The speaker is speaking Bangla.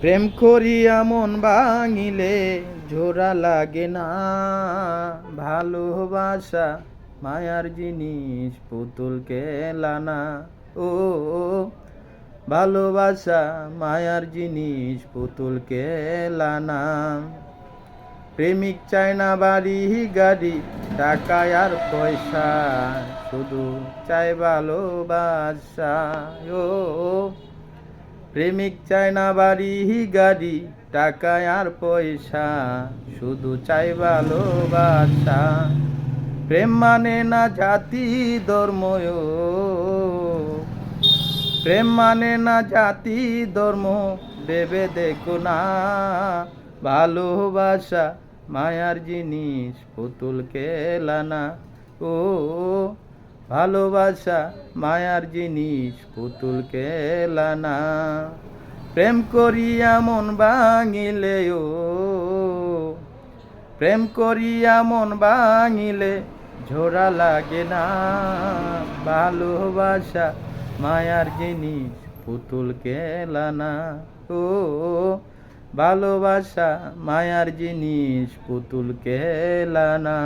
প্রেম করিয়া মন ভাঙিলে জোড়া লাগে না। ভালোবাসা, মায়ার জিনিস, পুতুল কেলানা ও, ভালোবাসা, মায়ার জিনিস, পুতুল কেলানা প্রেমিক চায় না বাড়ি, গাড়ি টাকা আর পয়সা, শুধু চায় ভালোবাসা। ও প্রেমিক চায় না বাড়ি, গাড়ি টাকা আর পয়সা, শুধু চাই ভালোবাসা। প্রেম মানে না জাতি, ধর্ম। প্রেম মানে না জাতি, ধর্ম, ভেবে দেখো না। ভালোবাসা, মায়ার জিনিস, পুতুল, খেলানা, ও। ভালোবাসা মায়ার জিনিস পুতুল খেলানা প্রেম করিয়া মন ভাঙিলে ও প্রেম করিয়া মন ভাঙিলে ঝোড়া লাগে না। ভালোবাসা মায়ার জিনিস পুতুল খেলানা ও, ভালোবাসা মায়ার জিনিস পুতুল খেলানা